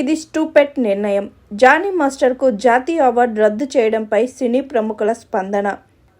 ఇది స్టూపెట్ నిర్ణయం. జానీ మాస్టర్కు జాతీయ అవార్డు రద్దు చేయడంపై సినీ ప్రముఖుల స్పందన.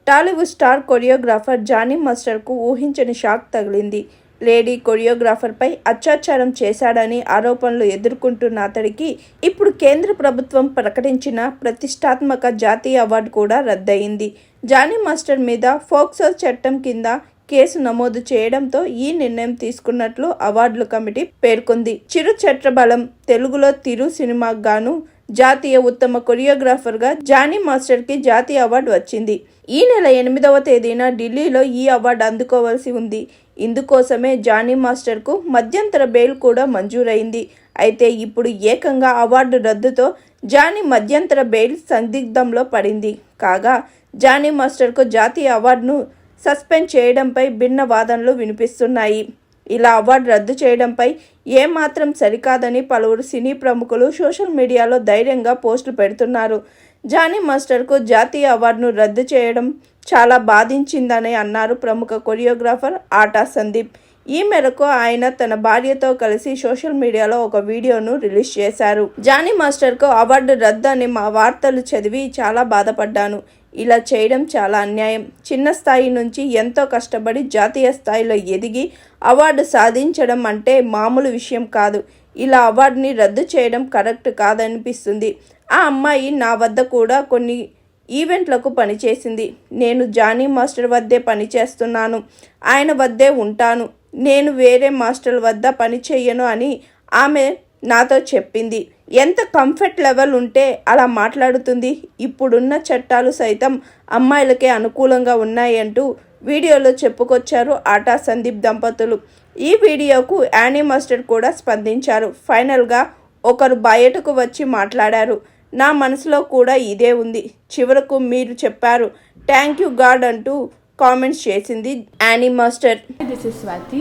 టాలీవుడ్ స్టార్ కొరియోగ్రాఫర్ జానీ మాస్టర్కు ఊహించని షాక్ తగిలింది. లేడీ కొరియోగ్రాఫర్పై అత్యాచారం చేశాడని ఆరోపణలు ఎదుర్కొంటున్న అతడికి ఇప్పుడు కేంద్ర ప్రభుత్వం ప్రకటించిన ప్రతిష్టాత్మక జాతీయ అవార్డు కూడా రద్దయింది. జానీ మాస్టర్ మీద ఫోక్సో చట్టం కింద కేసు నమోదు చేయడంతో ఈ నిర్ణయం తీసుకున్నట్లు అవార్డుల కమిటీ పేర్కొంది. చిరు చట్రబలం తెలుగులో తిరు సినిమాకు గాను జాతీయ ఉత్తమ కొరియోగ్రాఫర్గా జానీ మాస్టర్కి జాతీయ అవార్డు వచ్చింది. ఈ నెల ఎనిమిదవ తేదీన ఢిల్లీలో ఈ అవార్డు అందుకోవాల్సి ఉంది. ఇందుకోసమే జానీ మాస్టర్కు మధ్యంతర బెయిల్ కూడా మంజూరైంది. అయితే ఇప్పుడు ఏకంగా అవార్డు రద్దుతో జానీ మధ్యంతర బెయిల్ సందిగ్ధంలో పడింది. కాగా జానీ మాస్టర్కు జాతీయ అవార్డును సస్పెండ్ చేయడంపై భిన్న వాదనలు వినిపిస్తున్నాయి. ఇలా అవార్డు రద్దు చేయడంపై ఏమాత్రం సరికాదని పలువురు సినీ ప్రముఖులు సోషల్ మీడియాలో ధైర్యంగా పోస్టులు పెడుతున్నారు. జానీ మాస్టర్కు జాతీయ అవార్డును రద్దు చేయడం చాలా బాధించిందని అన్నారు ప్రముఖ కొరియోగ్రాఫర్ ఆటా సందీప్. ఈ మేరకు ఆయన తన భార్యతో కలిసి సోషల్ మీడియాలో ఒక వీడియోను రిలీజ్ చేశారు. జానీ మాస్టర్కు అవార్డు రద్దు అని మా వార్తలు చదివి చాలా బాధపడ్డాను. ఇలా చేయడం చాలా అన్యాయం. చిన్న స్థాయి నుంచి ఎంతో కష్టపడి జాతీయ స్థాయిలో ఎదిగి అవార్డు సాధించడం అంటే మామూలు విషయం కాదు. ఇలా అవార్డుని రద్దు చేయడం కరెక్ట్ కాదనిపిస్తుంది. ఆ అమ్మాయి నా వద్ద కూడా కొన్ని ఈవెంట్లకు పనిచేసింది. నేను జానీ మాస్టర్ వద్దే పనిచేస్తున్నాను. ఆయన వద్దే ఉంటాను. నేను వేరే మాస్టర్ వద్ద పని చెయ్యను అని ఆమె నాతో చెప్పింది. ఎంత కంఫర్ట్ లెవెల్ ఉంటే అలా మాట్లాడుతుంది. ఇప్పుడున్న చట్టాలు సైతం అమ్మాయిలకే అనుకూలంగా ఉన్నాయంటూ వీడియోలో చెప్పుకొచ్చారు ఆటా సందీప్ దంపతులు. ఈ వీడియోకు యానీ మాస్టర్ కూడా స్పందించారు. ఫైనల్గా ఒకరు బయటకు వచ్చి మాట్లాడారు. నా మనసులో కూడా ఇదే ఉంది. చివరకు మీరు చెప్పారు థ్యాంక్ యూ గాడ్ అంటూ కామెంట్స్ చేసింది Annie master this is Swathi